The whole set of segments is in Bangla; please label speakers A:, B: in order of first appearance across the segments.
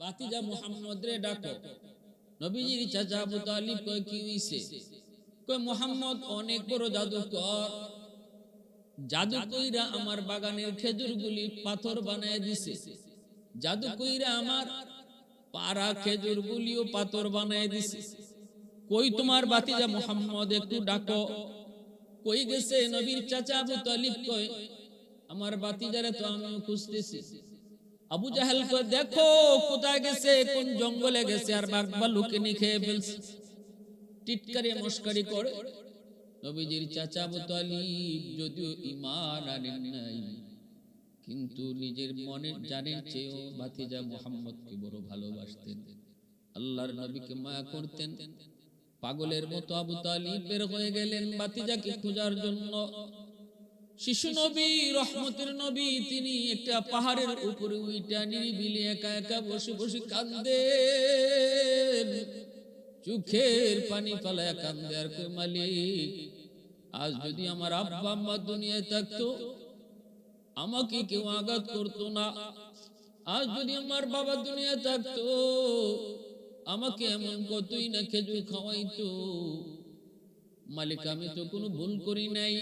A: বাতিজা মোহাম্মদ রে ডাকো। নবীজির চাচা আবু তালিব কয়, কি হইছে? কয়, মোহাম্মদ, অনেক বড় জাদুকর। জাদু কইরা আমার বাগানের খেজুরগুলি পাথর বানায় দিছে। জাদু কইরা আমার পাড়া খেজুরগুলিও পাথর বানায় দিছে। কই, তোমার বাতিজা মোহাম্মদ, একটু ডাকো। কই গেছে নবীর চাচা আবু তালিব কয়, আমার বাতিজারে তো আমিও খুঁজতেছি। আবু জাহেল দেখো, কোথায় গেছে, কোন জঙ্গলে গেছে, আর বাঘ ভাল্লুকে নি খেয়ে ফেলছে। টিটকারি, মস্কারি করে। নবীজির চাচা আবু যদিও ইমান আনেন নাই, কিন্তু নিজের মনের জানের চেয়েও ভাতিজা মোহাম্মদকে বড় ভালোবাসতেন। আল্লাহর নবীকে মায়া করতেন। পাগলের মতো আবু তালিব বের হয়ে গেলেন বাতিজাকে খোঁজার জন্য। শিশু নবী, রহমতের নবী, তিনি একটা পাহাড়ের উপরে উইটা নিরিবিলি একা একা বসে বসে কান্দে চোখের পানি ফালায় কান্দে আর কই মালিক, আজ যদি আমার আব্বা আম্মা দুনিয়ায় থাকতো, আমাকে কেউ আঘাত করতো না। আজ যদি আমার বাবা দুনিয়া থাকতো, আমাকে এমন কতই না খেজুর খাওয়াইতো। মালিক, আমি তো কোনো ভুল করি নাই।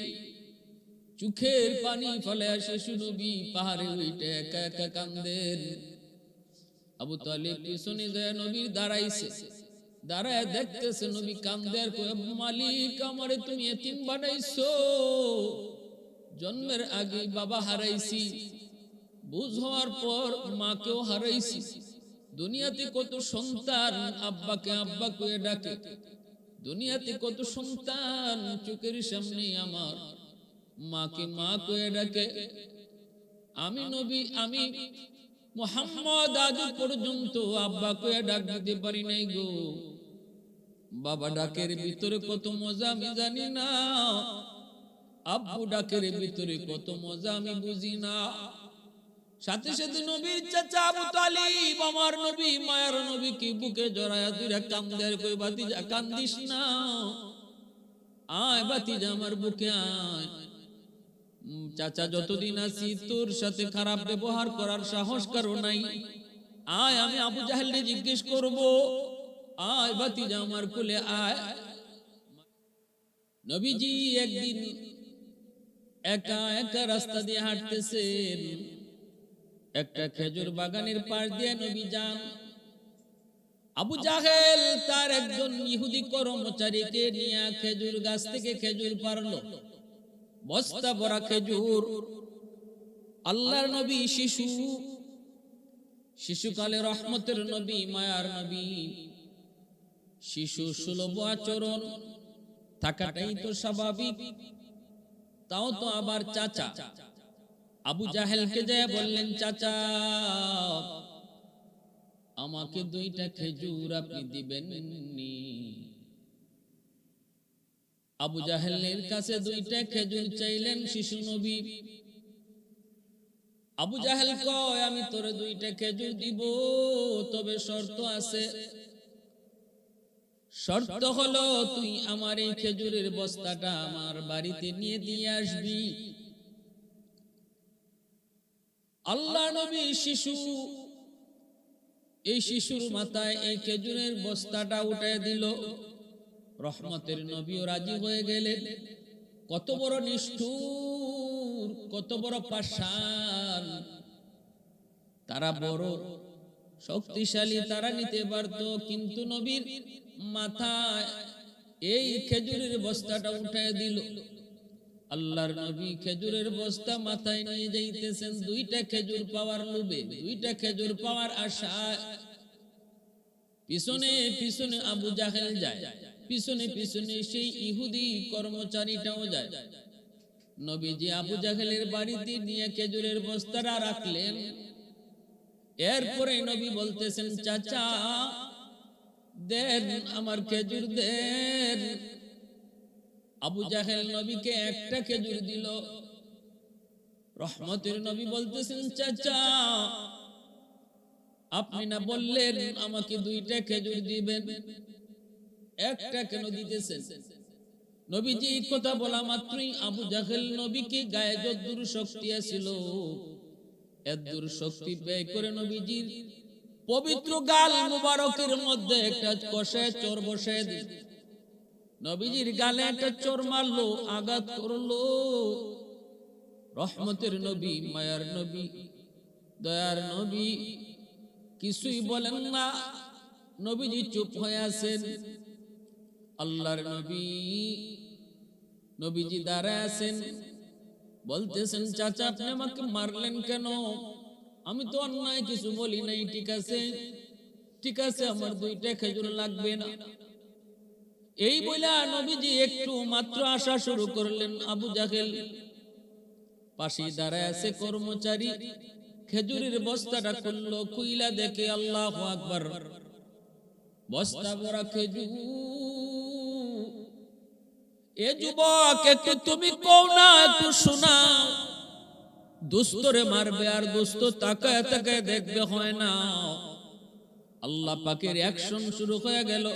A: চোখের পানি ফলে আসে শুনবি পাহাড়ে উইটে একা একা কান্দের আবু তালিব পিছনে যায়, নবীর দাঁড়াইছে। দাঁড়ায় দেখতেছে, নবী কান্দের মালিক, আমারে তুমি এতিম জন্মের আগে বাবা হারাইছি। বুঝ হওয়ার পর মাকেও হারাইছি। দুনিয়াতে কত সন্তান আব্বাকে আব্বা কয়ে ডাকে। দুনিয়াতে কত সন্তান চোখের সামনে আমার মাকে মা কয়ে ডাকে আমি নবী আমি মোহাম্মদ আজ পর্যন্ত আব্বা কয়ে ডাক দিতে পারি নাই গো। বাবা ডাকের ভিতরে কত মজা আমি জানি না। আব্বু ডাকের ভিতরে কত মজা আমি বুঝি না। সাথে সাথে নবীর চাচা আবু তালিব আমার নবী মায়ার নবী কি বুকে জড়ায়া দুইরা কান্দার কই বাতিজা কান্দিস না? আয় বাতিজা আমার বুকে আয়। চাচা, যতদিন আছি তোর সাথে খারাপ ব্যবহার করার সাহস কারও নাই। আয়, আমি আবু জাহেলকে জিজ্ঞেস করব। আয় বাতিজা আমার কোলে আয়। নবীজি একদিন একা একা রাস্তা দিয়ে হাঁটতেছেন। একটা খেজুর বাগানের পাশ দিয়ে নবী যান। আবু জাহেল তার একজন ইহুদি কর্মচারীকে নিয়ে খেজুর গাছ থেকে খেজুর পারল। বস্তা ভরা খেজুর। আল্লাহর নবী শিশু। শিশুকালে রহমতের নবী, মায়ার নবী। শিশু সুলভ আচরণ থাকাটাই তো স্বাভাবিক। তাও তো আবার চাচা। আবু জাহেলকে যায় বললেন, চাচা, আমাকে দুইটা খেজুর আপনি দিবেন নি আবু জাহেলের কাছে দুইটা খেজুর চাইলেন শিশু নবী। আবু জাহেল কয় আমি তোরে দুইটা খেজুর দিব তবে শর্ত আছে। শর্ত হলো তুই আমার এই খেজুরের বস্তাটা আমার বাড়িতে নিয়ে দিয়ে আসবি। আল্লাহ নবী শিশু এই শিশুর মাথায় এই খেজুরের বস্তাটা উঠায় দিল। রহমতের নবীও রাজি হয়ে গেলেন। কত বড় নিষ্ঠুর, কত বড় পাষাণ। তারা বড় শক্তিশালী, তারা নিতে পারত, কিন্তু নবীর মাথায় এই খেজুরের বস্তাটা উঠায় দিল। আল্লাহর নবী খেজুরের বস্তা মাথায় নিয়ে যাইতেছেন। দুইটা খেজুর পাওয়ার লোভে, দুইটা খেজুর পাওয়ার আশায়। পিছনে পিছনে আবু জাহেল যায়, পিছনে পিছনে সেই ইহুদি কর্মচারীটাও যায়। নবীজি আবু জাহেলের বাড়িতে নিয়ে খেজুরের বস্তাটা রাখলেন। এরপরে নবী বলতেছেন, চাচা, দেন আমার খেজুর, দেন। আবু জাহেল নবীকে একটা খেজুর দিল। রহমতের নবী বলতেছেন, চাচা আপনি না বললেন আমাকে দুইটা খেজুর দিবেন। একটা কেন দিতেছেন নবীজি এই কথা বলা মাত্রই আবু জাহেল নবীকে গায়ে যদ্দুর শক্তি আছিল এদ্দুর শক্তি ব্যয় করে নবীজির পবিত্র গাল মুবারকের মধ্যে একটা কষে চোর বসে দিল। নবীজির গালে একটা চোর মারলো আঘাত করল। রহমতের নবী মায়ার নবী দয়ার নবী। কিছুই বলেন না। নবীজি চুপ হয়ে আছেন। আল্লাহর নবী নবীজি দাঁড়ায় আছেন। বলতেছেন চাচা আপনি আমাকে মারলেন কেন? আমি তো অন্যায় কিছু বলি নাই ঠিক আছে? ঠিক আছে আমার দুইটা খেজুর লাগবে না। এই বলে নবীজি একটু মাত্র আসা শুরু করলেন আবু জাহেল। পাশে দাঁড়ায় আছে কর্মচারী। খেজুরের বস্তাটা খুললো কুইলা দেখে আল্লাহ আকবার। বস্তা ভরা খেজুর। এ যুবক, একটু তুমি কও না, একটু শোনাও দুস্তরে মারবে আর দুস্ত তাকায় তাকায় দেখবে হয় না। আল্লাহ পাকের অ্যাকশন শুরু হয়ে গেল।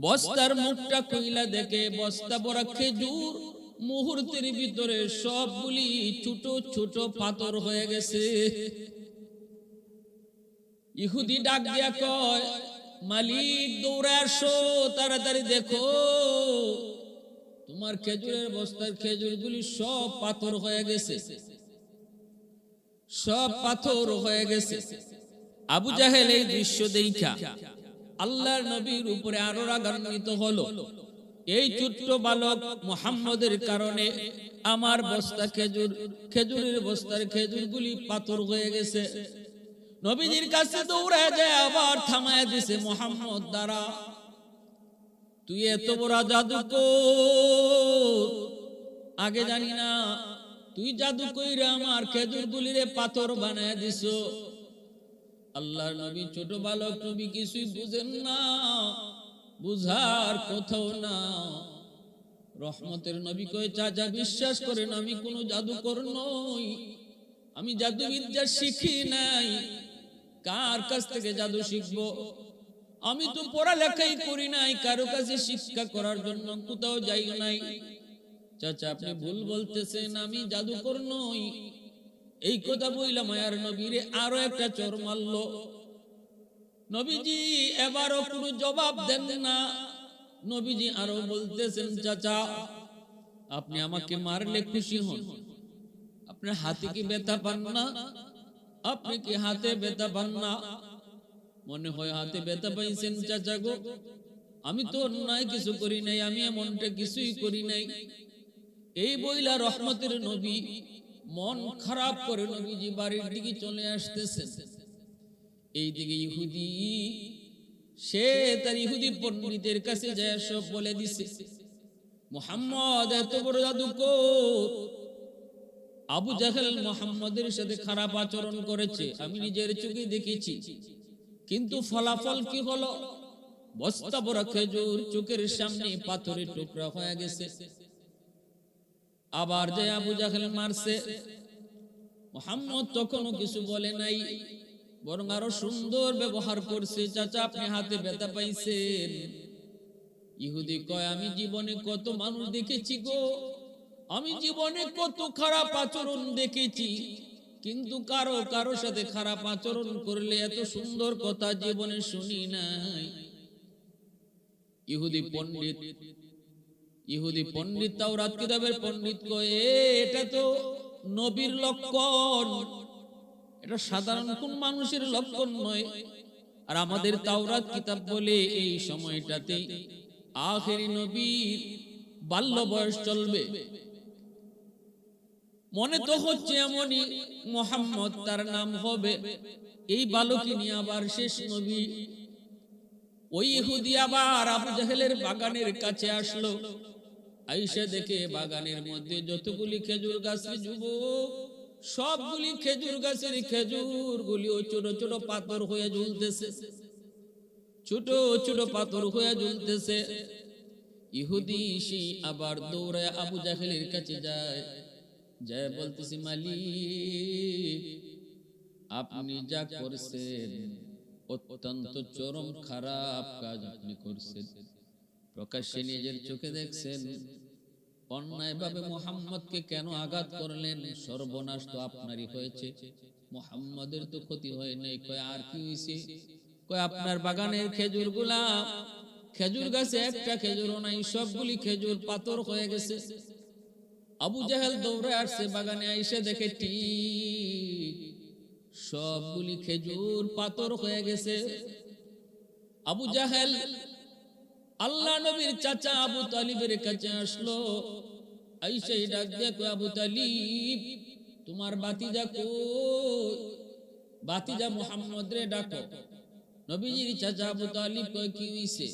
A: বস্তার মুখটা কইলা দেখে বস্তা ভরা খেজুর। মুহূর্তের ভিতরে সবগুলি ছোট ছোট পাথর হয়ে গেছে। ইহুদি ডাক দিয়া কয়, মালিক, দৌড়ে আসো, তাড়াতাড়ি দেখো। তোমার খেজুরের বস্তার খেজুরগুলি সব পাথর হয়ে গেছে। সব পাথর হয়ে গেছে। আবু জাহেল এই দৃশ্য দেখা আল্লাহর নবীর উপরে আরও রাগান্বিত হলো। এই ছোট্ট বালক মুহাম্মদের কারণে আমার বস্তা খেজুর, খেজুরের বস্তার খেজুরগুলি পাথর হয়ে গেছে। নবীজির কাছে দৌড়ে যায়, আবার থামায় দিছে মোহাম্মদ দ্বারা। তুই এত বড় জাদু আগে জানি না, তুই জাদু কইরে আমার খেজুর গুলিরে পাথর বানায় দিস আল্লাহ নবী ছোট বালক নবী কিছুই বুঝেন না। বুঝার কোথাও না রহমতের নবী কয়ে, চাচা, বিশ্বাস করেন, আমি কোনো জাদুকর নই। আমি জাদুবিদ্যা শিখি নাই। কার কাছ থেকে জাদু শিখব? আমি তো পড়ালেখাই করি নাই। কারও কাছে শিক্ষা করার জন্য কোথাও যাই নাই। চাচা, আপনি ভুল বলতেছেন, আমি জাদুকর নই। এই কথা বইলাম মায়ার নবীরে আরও একটা চোর মারল। নবীজি এবারও কোনো জবাব দেন না। নবীজি আরও বলতেছেন, চাচা, আপনি আমাকে মারলে খুশি হন। আপনার হাতে কি ব্যথা পান না? আপনি কি হাতে ব্যথা পান না? মনে হয় হাতে ব্যথা পাইছেন, চাচা গো, আমি তো অন্যায় কিছু করি নাই, আমি এমনটা কিছুই করি নাই। এই বইলা রহমতের নবী মন খারাপ করে নবীজি বাড়ির দিকে চলে আসতেছে এই দিকে ইহুদি, সে তার ইহুদি পণ্ডিতের কাছে যায়, সব বলে দিছে, মোহাম্মদ, এত বড় জাদুকর আবু জাহেল মোহাম্মদের সাথে খারাপ আচরণ করেছে, আমি নিজের চোখে দেখেছি। কিন্তু ফলাফল কি হলো? বস্তা বড় খেজুর চোখের সামনে পাথরের টুকরা হয়ে গেছে। আবার যে আবু জাহেল মারছে, মোহাম্মদ তখনও কিছু বলে নাই। বরং আরও সুন্দর ব্যবহার করছে। চাচা, আপনি হাতে ব্যথা পাইছেন। ইহুদি কয়, আমি জীবনে কত মানুষ দেখেছি গো। আমি জীবনে কত খারাপ আচরণ দেখেছি। কিন্তু কারও কারও সাথে খারাপ আচরণ করলে এত সুন্দর কথা জীবনে শুনি নাই। ইহুদি পণ্ডিত ইহুদি পণ্ডিত তাওরাত কিতাবের পণ্ডিত কয়ে এটা তো নবীর লক্ষণ। এটা সাধারণ কোন মানুষের লক্ষণ নয়। আর আমাদের তাওরাত কিতাব বলে এই সময়টাতে আখেরি নবীর বাল্য বয়স চলবে। মনে তো হচ্ছে এমনই মোহাম্মদ তার নাম হবে। এই বালকি নিয়ে আবার শেষ নবী। ওই ইহুদি আবার আবু জাহেলের বাগানের কাছে আসলো। আইসা দেখে বাগানের মধ্যে যতগুলি খেজুর গাছের যুবক সবগুলি খেজুর গাছের খেজুর গুলি ছোট ছোট পাথর হয়ে ঝুলতেছে। ছোট ছোট পাথর হয়ে ঝুলতেছে। ইহুদি আবার দৌড়ায় আবু জাহেলের কাছে যায়। যায় বলতেছি, মালিক, আপনি যা করছেন অত্যন্ত চরম খারাপ কাজ আপনি করছেন। প্রকাশ্যে নিজের চোখে দেখছেন। অন্যায়ভাবে মোহাম্মদকে কেন আঘাত করলেন? সর্বনাশ তো আপনারই হয়েছে। মোহাম্মদের তো ক্ষতি হয় নাই। কয়, আর কি হয়েছে কয়, আপনার বাগানের খেজুরগুলা খেজুর গাছে একটা খেজুরও নাই, সবগুলি খেজুর পাথর হয়ে গেছে। আবু জাহেল দৌড়ে আসছে বাগানে, আইসে দেখে ঠিক সবগুলি খেজুর পাথর হয়ে গেছে। আবু জাহেল আল্লাহ নবীর চাচা আবু তালিবের কাছে আসলো। আইসে ডাক দেখো আবু তালিব, তোমার বাতিজা কই? বাতিজা মোহাম্মদ রে ডাকো। নবীজির চাচা আবু তালিব কয়, কি হইছে?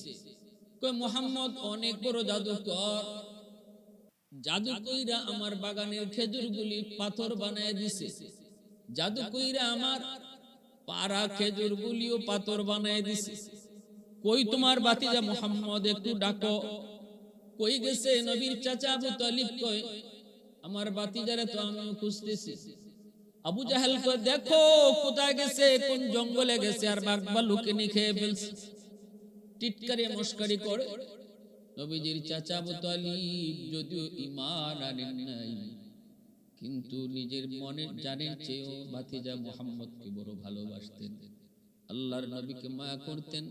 A: কয়, মোহাম্মদ অনেক বড় জাদুকর। জাদু কইরা আমার বাগানের খেজুরগুলি পাথর বানায় দিছে। জাদু কইরা আমার পাড়া খেজুরগুলিও পাথর বানায় দিছে। কই তোমার বাতিজা মোহাম্মদ একটু ডাকো? কই গেছে নবীর চাচা আবু তালিব কয় আমার বাতিজারে তো আমি খুঁজতেছি। আবু জাহেল কয় দেখো কোথায় গেছে কোন জঙ্গলে গেছে আর বাঘ ভালুকে নিয়ে খেয়ে ফেলছে। টিটকারি মস্কারি করে। নবীজির চাচা আবু তালিব যদিও ইমান আনেন নাই কিন্তু নিজের মনে জানেন চেয়েও ভাতিজা মোহাম্মদকে বড় ভালোবাসতেন। আল্লাহর নবীকে মায়া করতেন।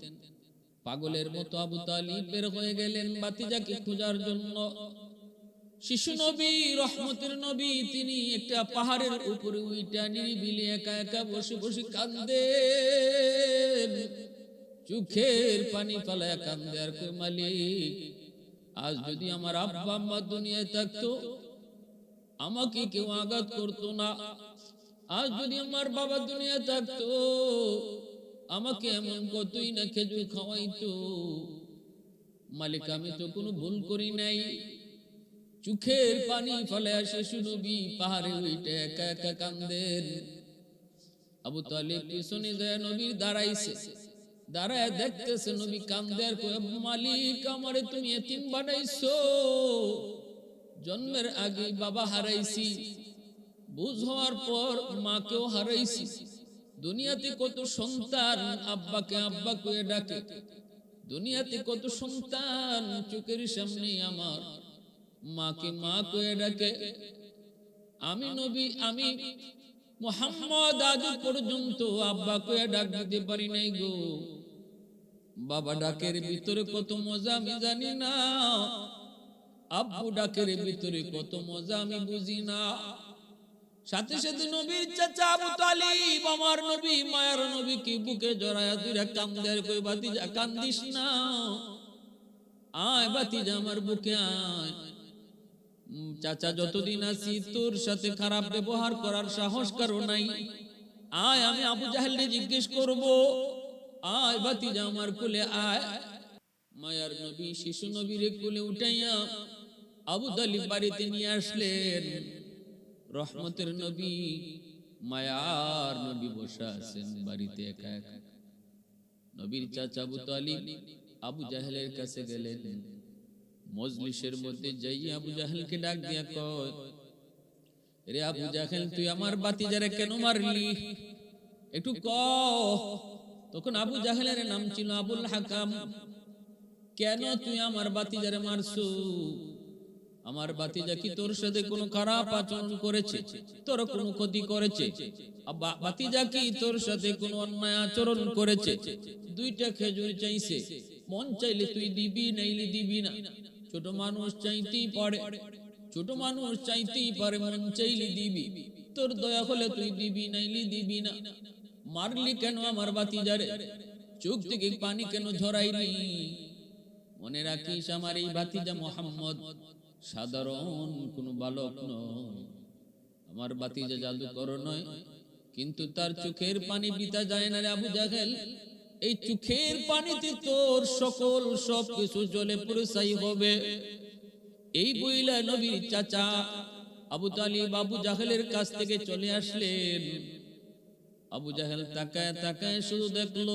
A: পাগলের মতো আবু তালিব বের হয়ে গেলেন বাতিজাকে খোঁজার জন্য। শিশু নবী, রহমতের নবী, তিনি একটা পাহাড়ের উপরে উইটা নিরিবিলি একা একা বসে বসে কান্দে চোখের পানি পালায় কান্দে আর কই মালিক, আজ যদি আমার আব্বা আম্মা দুনিয়ায় থাকতো, আমাকে কেউ আঘাত করতো না। আজ যদি আমার বাবা দুনিয়া থাকতো আমাকে এমন কতই না খেজুর খাওয়াইতো। মালিক আমি তো কোনো ভুল করি নাই। চোখের পানি ফলে আসে শুনবি পাহাড়ে উইটে একা একা কান্দেন। আবু তালিব পিছনে যায় নবীর দাঁড়াইছে দাঁড়ায় দেখতেছে নবী কান্দের কয় মালিক আমারে তুমি এতিম বানাইছো। জন্মের আগে বাবা হারাইছি। বুঝ হওয়ার পর মাকেও হারাইছি। দুনিয়াতে কত সন্তান আব্বাকে আব্বা কয়ে ডাকে। দুনিয়াতে কত সন্তান চোখের সামনে আমার। মাকে মা কয়ে ডাকে। আমি নবী আমি মোহাম্মদ আজ পর্যন্ত আব্বা কয়ে ডাক দিতে পারি নাই গো। বাবা ডাকের ভিতরে কত মজা আমি জানি না। আব্বু ডাকের ভিতরে কত মজা আমি বুঝি না। সাথে সাথে নবীর চাচা আবু তালিব, আমার নবী, মায়ার নবী কি বুকে জড়ায়া দুইরা কান্দের কই বাতিজা কান্দিস না। আয় বাতিজা আমার বুকে আয়। চাচা, যতদিন আছি তোর সাথে খারাপ ব্যবহার করার সাহস কারও নাই। আয়, আমি আবু জাহেলকে জিজ্ঞেস করব। আয় বাতিজা আমার কুলে আয়। মায়ার নবী, শিশু নবীরে কুলে উঠাইয়া আবু তালিব বাড়িতে নিয়ে আসলেন। রহমতের নবী, মায়ার নবী বসে আছেন বাড়িতে একা একা। নবীর চাচা আবু তালিব আবু জাহেলের কাছে গেলেন। মজলিসের মধ্যে যাই আবু জাহেলকে ডাক দিয়া কয়, রে আবু জাহেল, তুই আমার বাতিজারে কেন মারলি? একটু ক তখন আবু জাহেলের নাম ছিল আবুল হাকাম। কেন তুই আমার বাতিজারে মারছু? আমার বাতিজা কি তোর সাথে কোনো খারাপ আচরণ করেছে? তোর কোনো ক্ষতি করেছে? বাতিজা কি তোর সাথে কোনো অন্যায় আচরণ করেছে? দুইটা খেজুর চাইছে। মন চাইলে তুই দিবি, নাইলে দিবি না। ছোট মানুষ চাইতেই পারে। ছোট মানুষ চাইতেই পারে, মন চাইলে দিবি। তোর দয়া হলে তুই দিবি, নাইলে দিবি না। মারলি কেন আমার বাতিজারে? চোখ থেকে পানি কেন ঝরাইলি? মনে রাখিস আমার এই বাতিজা মোহাম্মদ। সাধারণ কোন বালক নয়। আমার বাতি বাতিজা জাদুকর নয়, কিন্তু তার চোখের পানি পিতা যায় না রে আবু জাহেল। এই চোখের পানিতে তোর সকল সব কিছু জলে পুরসাই হবে। এই বইলা নবীর চাচা আবু তালিব আবু জাহেলের কাছ থেকে চলে আসলেন। আবু জাহেল তাকায় তাকায় শুধু দেখল,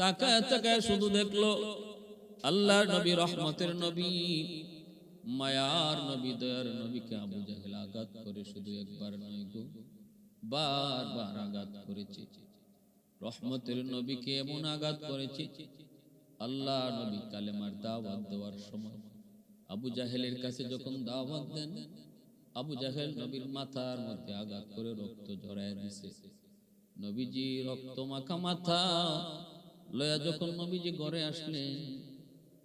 A: তাকায় তাকায় শুধু দেখল আল্লাহ নবী, রহমতের নবী। মায়ার নবী, দয়ার নবীকে আবু জাহেল আঘাত করে শুধু একবার নয় গো, বারবার আঘাত করেছে। রহমতের নবীকে এমন আঘাত করেছে, আল্লাহ নবী কালেমার দাওয়াত দেওয়ার সময় আবু জাহেলের কাছে যখন দাওয়াত দেন, আবু জাহেল নবীর মাথার মধ্যে আঘাত করে রক্ত ঝরায় দিছে। নবীজি রক্ত মাখা মাথা লয়া যখন নবীজি ঘরে আসলেন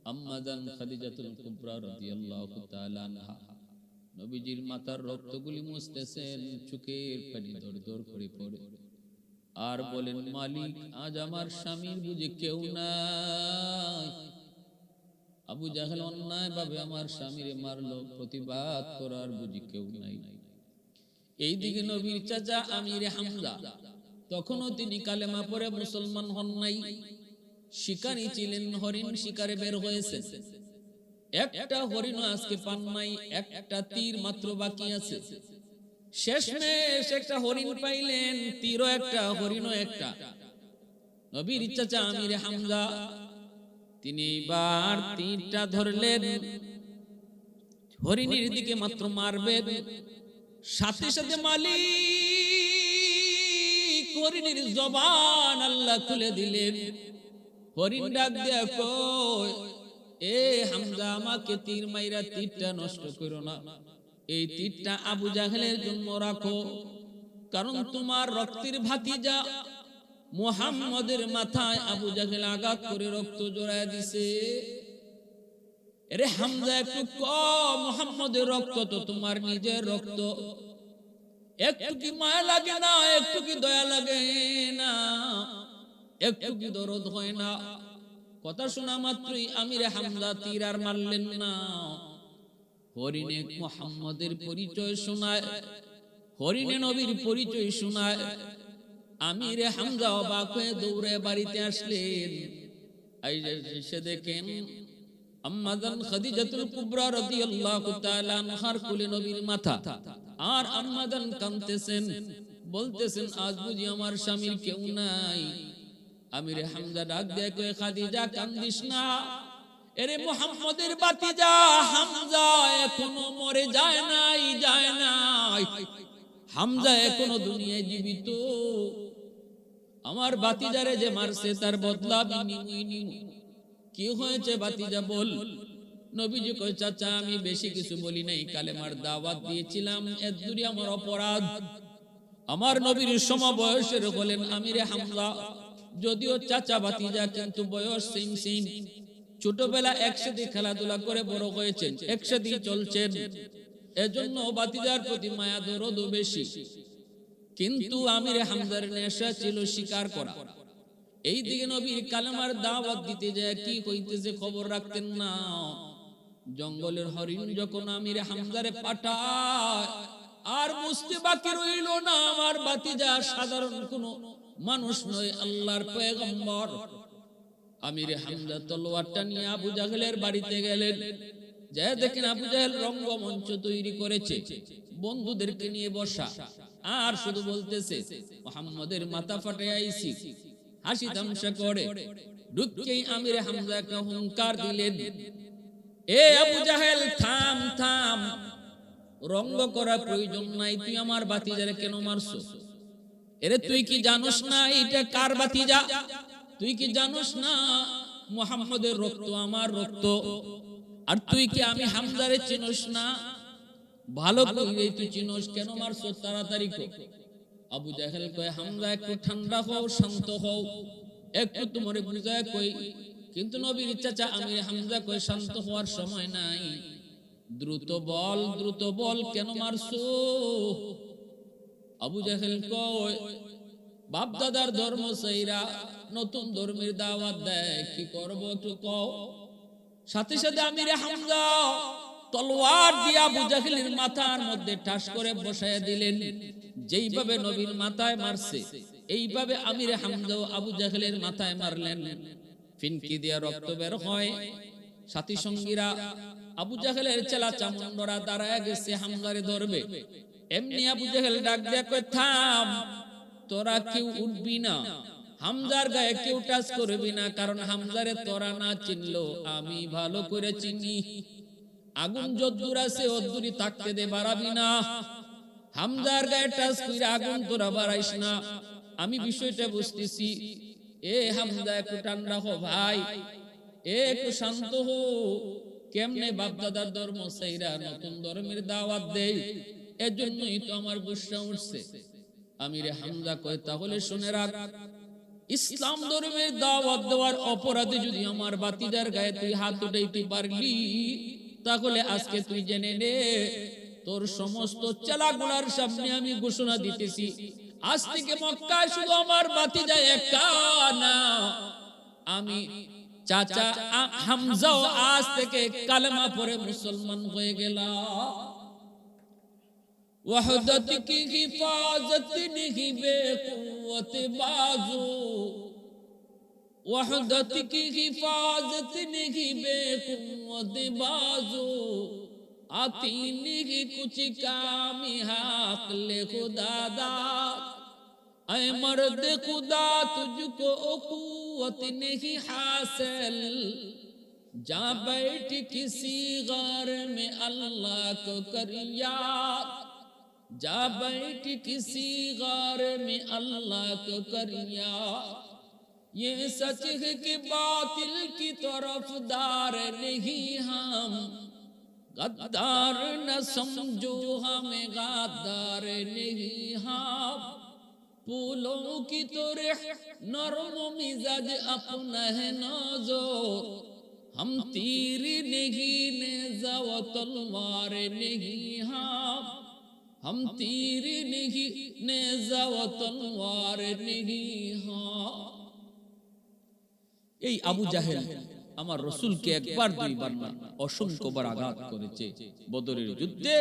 A: আম্মাজান খাদিজাতুল কুবরা রাদিয়াল্লাহু তাআলা আনহা। নবীজির মাথার রক্তগুলি মুছতেছেন, চোখের পানি দর করে পড়ে। আর বলেন, মালিক, আজ আমার স্বামীর বুঝে কেউ নাই। আবু জাহেল অন্যায় ভাবে আমার স্বামীরে মারলো, প্রতিবাদ করার বুঝি কেউ নাই। এইদিকে নবীর চাচা আমিরে হামজা, তখনও তিনি কালেমা পরে মুসলমান হন নাই। শিকারী ছিলেন হরিণ শিকারে বের হয়েছে। একটা হরিণ আজকে পান নাই, একটা তীর মাত্র বাকি আছে। শেষ শেষমেশ একটা হরিণ পাইলেন, তীরও একটা, হরিণও একটা। নবীর চাচা আমিরে হামজা, তিনি এবার তীরটা ধরলেন। হরিণের দিকে মাত্র মারবেন। সাথে সাথে মালিক হরিণের জবান আল্লাহ খুলে দিলেন। হরিণ ডাক দিয়া এ হামজা আমাকে তীর মাইরা তীরটা নষ্ট করো না। এই তীরটা আবু জাহেলের জন্য রাখো, কারণ তোমার রক্তের ভাতিজা মুহাম্মদের মাথায় আবু জাহেল আঘাত করে রক্ত জড়ায় দিছে। রে হামজা, একটু কম মুহাম্মদের রক্ত তো তোমার নিজের রক্ত। একটু কি মায়া লাগে না, একটু কি দয়া লাগে না? একটু কি দরদ হয় না। কথা শোনা মাত্রই আমিরে হামজা তীর আর মারলেন না। হরিণে মুহাম্মদের পরিচয় শোনায় হরিণে নবীর পরিচয় শোনায়। আমিরে হামজা অবাক হয়ে দৌড়ে বাড়িতে আসলেন। এসে দেখেন আম্মাজান খাদিজাতুল কুবরা তাআলা আনহার কোলে নবীর মাথা। আর আম্মাজান কাঁদতেছেন, বলতেছেন, আজ বুঝি আমার স্বামীর কেউ নাই। আমিরে হামজা ডাক দিয়ে কয়ে খাদিজা কান্দিস না। এরে মুহাম্মদের বাতিজা হামজা এখনও মরে যায় নাই যায় নাই। হামজা এখনও দুনিয়ায় জীবিত। আমার বাতিজারে যে মারছে তার বদলা কি হয়েছে বাতিজা বল? নবীজি কই চাচা আমি বেশি কিছু বলি নাই কালে কালেমার দাওয়াত দিয়েছিলাম। এর দূরে আমার অপরাধ। আমার নবীর সম বলেন আমিরে হামলা যদিও চাচা বাতিজা কিন্তু বয়স সেম সেম। ছোটবেলা একসাথে খেলাধুলা করে বড় হয়েছেন, একসাথেই চলছেন। এজন্য বাতিজার প্রতি মায়া দরদ বেশি। কিন্তু আমির হামদার নেশা ছিল স্বীকার করা। এই দিকে নবীর কালামার দাওয়াত দিতে যায়, কি হইতেছে খবর রাখতেন না। জঙ্গলের হরিণ যখন আমির হামদারে পাঠায়, আর বুঝতে বাকি রইল না আমার বাতিজা সাধারণ কোন মানুষ নয়, আল্লাহর পয়গম্বর। আমির হামদা তলোয়ারটা নিয়ে আবু জাহেলের বাড়িতে গেলেন। যা দেখেন আবু জাহেল রঙ্গমঞ্চ তৈরি করেছে, বন্ধুদেরকে নিয়ে বসা। আর শুধু বলতেছে, মোহাম্মদের মাথা ফাটে আইছি, হাসি তামসা করে। ঢুককেই আমির হামজা একটা হুঙ্কার দিলেন। এ আবু জাহেল, থাম থাম। রঙ্গ করা প্রয়োজন নাই, তুই আমার বাতিজারে কেন মারছো? এরে তুই কি জানোস না এটা কার বাতি যা তুই কি জানোস না মোহাম্মদের রক্ত আমার রক্ত? আর তুই কি আমি হামদারে চিনোস না? ভালো করে তুই চিনোস কেন মারছো তাড়াতাড়ি কো আবু জাহেল কয় হামজা একটু ঠান্ডা হও শান্ত হও। একটু তোমার বুঝায় কই কিন্তু নবীর চাচা আমি হামজা কয় শান্ত হওয়ার সময় নাই। দ্রুত বল দ্রুত বল কেন মারছো? আবু জাহেল কয় বাপ দাদার ধর্ম সেইরা, নতুন ধর্মের দাওয়াত দেয়, কি করব একটু কও। সাথে সাথে আমির হামজা তলোয়ার দিয়ে আবু জাহেলের মাথার মধ্যে ঠাস করে বসায় দিলেন। যেইভাবে নবীর মাথায় মারছে, এইভাবে আমির হামজা আবু জাহেলের মাথায় মারলেন। ফিনকি দিয়া রক্ত বের হয়। সাথী সঙ্গীরা আবু জাহেলের চেলা চামুন্ডরা দাঁড়ায় গেছে হামজারে ধরবে এমনি আবু জাহেল ডাক দিয়া কয়, থাম, তোরা কেউ উঠবি না। হামজার গায়ে কেউ টাচ করবি না, কারণ হামজারে তোরা না চিনলো আমি ভালো করে চিনি। আগুন যদ্দুর আছে অদ্দুরি থাকতে দে, বাড়াবি না। হামজার গায়ে টাচ করে আগুন তোরা বাড়াইস না। আমি বিষয়টা বুঝতেছি। এ হামজা, একটু ঠান্ডা হো ভাই। এ একটু শান্ত হো কেমনে বাপ দাদার ধর্ম সেইরা নতুন ধর্মের দাওয়াত দেয়। এজন্যই তো আমার গুসা উঠছে। আমিরে হামজা কয়, তাহলে শুনে রাখ ইসলাম ধর্মের দাওয়াত দেওয়ার অপরাধে যদি আমার বাতিদার গায়ে তুই হাত উঠাইতে পারলি, তাহলে আজকে তুই জেনে নে, তোর সমস্ত চেলাগুলার সামনে আমি ঘোষণা দিতেছি। আজ থেকে মক্কায় শুধু আমার বাতিজা একা না, আমি চাচা হামজাও আজ থেকে কালেমা পরে মুসলমান হয়ে গেলাম। وحدت کی حفاظت نہیں بے قوت بازو. وحدت کی حفاظت نہیں بے قوت بازو. آتی نہیں کچھ کامی حاقل خدا دا. اے مرد خدا تجھ کو قوت نہیں حاصل. جا بیٹھ کسی غار میں اللہ کو کر یاد. जा बैठ किसी गार में अल्लाह को कर याद ये सच है कि बातिल की तरफदार नहीं हम। गद्दार न समझो हमें, गद्दार नहीं हम। फूलों की तरह नरम मिजाज अपना है नज़र हम तीर नहीं नेजा व तलवार नहीं हम। ہم تیر نہیں نیزہ و تنوار এই আবু জাহেল আমার রসুলকে একবার দুইবার না অসংখ্যবার আঘাত করেছে। বদরের যুদ্ধে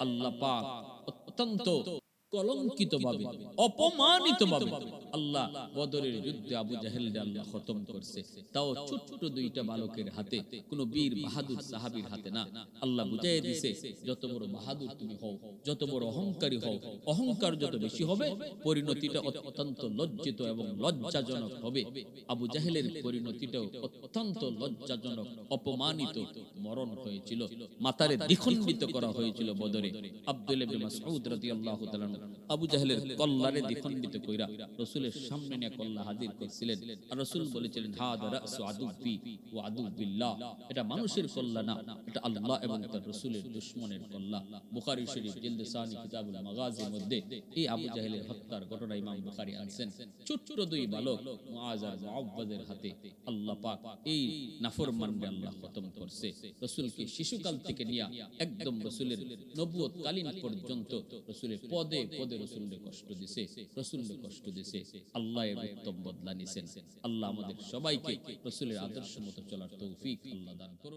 A: আল্লাহ পাক অত্যন্ত কলঙ্কিত ভাবে অপমানিত ভাবে আল্লাহ বদরের যুদ্ধে আবু জাহেল আল্লাহ খতম করছে, তাও ছোট্ট দুইটা বালকের হাতে, কোন বীর বাহাদুর সাহাবীর হাতে না। আল্লাহ বুঝাই দিছে, যত বড় বাহাদুর তুমি হও, যত বড় অহংকারী হও, অহংকার যত বেশি হবে, পরিণতিটা অত্যন্ত লজ্জিত এবং লজ্জাজনক হবে। আবু জাহেলের পরিণতিটাও অত্যন্ত লজ্জাজনক, অপমানিত মরণ হয়েছিল। মাতারে দ্বিখণ্ডিত করা হয়েছিল বদরে। আব্দুল ইবনে মাসউদ রাদিয়াল্লাহু তাআলা আবু জাহেলের কল্লারে দ্বিখণ্ডিত কইরা রাসূলের সামনে নিয়ে কল্লা হাজির করছিলেন। আর রাসূল বলেছিলেন ওয়া আদুবিল্লাহ। এটা মানুষের কল্লা না, এটা আল্লাহ এবং তার রাসূলের দুশমনের কল্লা। বুখারী শরীফ, জিলদ সানি, কিতাবুল মাগাজির মধ্যে এই আবু জাহেলের হত্যার ঘটনা ইমাম বুখারী আনছেন। ছোট্ট দুই বালক মুআজ আর মুআব্বাদের হাতে আল্লাহ পাক এই নাফরমানকে আল্লাহ খতম করছে। রাসূলকে শিশুকাল থেকে নিয়ে একদম রাসূলের নবুয়ত কালীন পর্যন্ত রাসূলের পদে পদে রসুলকে কষ্ট দিছে রসুলকে কষ্ট দিছে। আল্লাহ এর উত্তম বদলা নিছেন। আল্লাহ আমাদের সবাইকে রসুলের আদর্শ মতো চলার তৌফিক আল্লাহ দান করুন